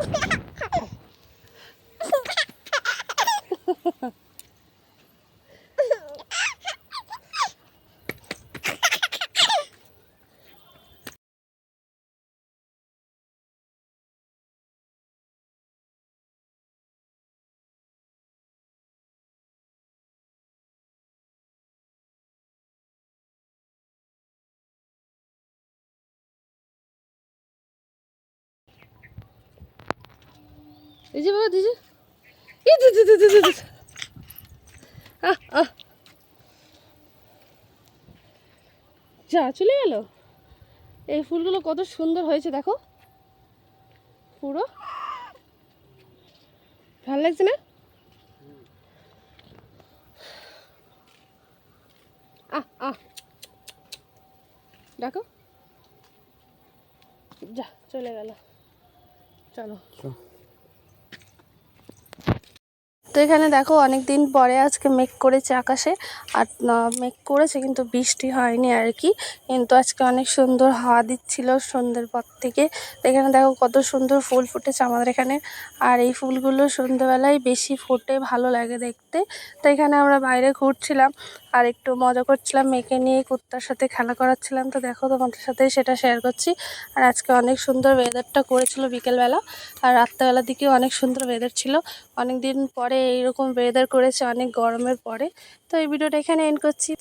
Okay. এই যে বাবা দিদি এই দে দে দে দে দে আহ আহ। যা, চলে গেল? এই ফুলগুলো কত সুন্দর হয়েছে, দেখো। পুরো। ভালো লাগছে না? আহ আহ। দেখো। যা, চলে গেল। চলো। তো এখানে দেখো অনেক দিন পরে আজকে মেঘ করেছে আকাশে। আর মেঘ করেছে কিন্তু বৃষ্টি হয়নি আর কি। কিন্তু আজকে অনেক সুন্দর হাওয়া দিচ্ছিল সন্ধ্যের পর থেকে। তো এখানে দেখো কত সুন্দর ফুল ফুটেছে আমাদের এখানে। আর এই ফুলগুলো সন্ধ্যেবেলায় বেশি ফোটে, ভালো লাগে দেখতে। তো এখানে আমরা বাইরে ঘুরছিলাম আর একটু মজা করছিলাম, মেয়েকে নিয়ে কুত্তার সাথে খেলা করাচ্ছিলাম। তো দেখো তোমাদের সাথে সেটা শেয়ার করছি। আর আজকে অনেক সুন্দর ওয়েদারটা করেছিল বিকেলবেলা। আর রাত্রেবেলার দিকেও অনেক সুন্দর ওয়েদার ছিল। অনেক দিন পরে এইরকম ওয়েদার করেছে অনেক গরমের পরে। তো এই ভিডিওটা এখানে এন্ড করছি।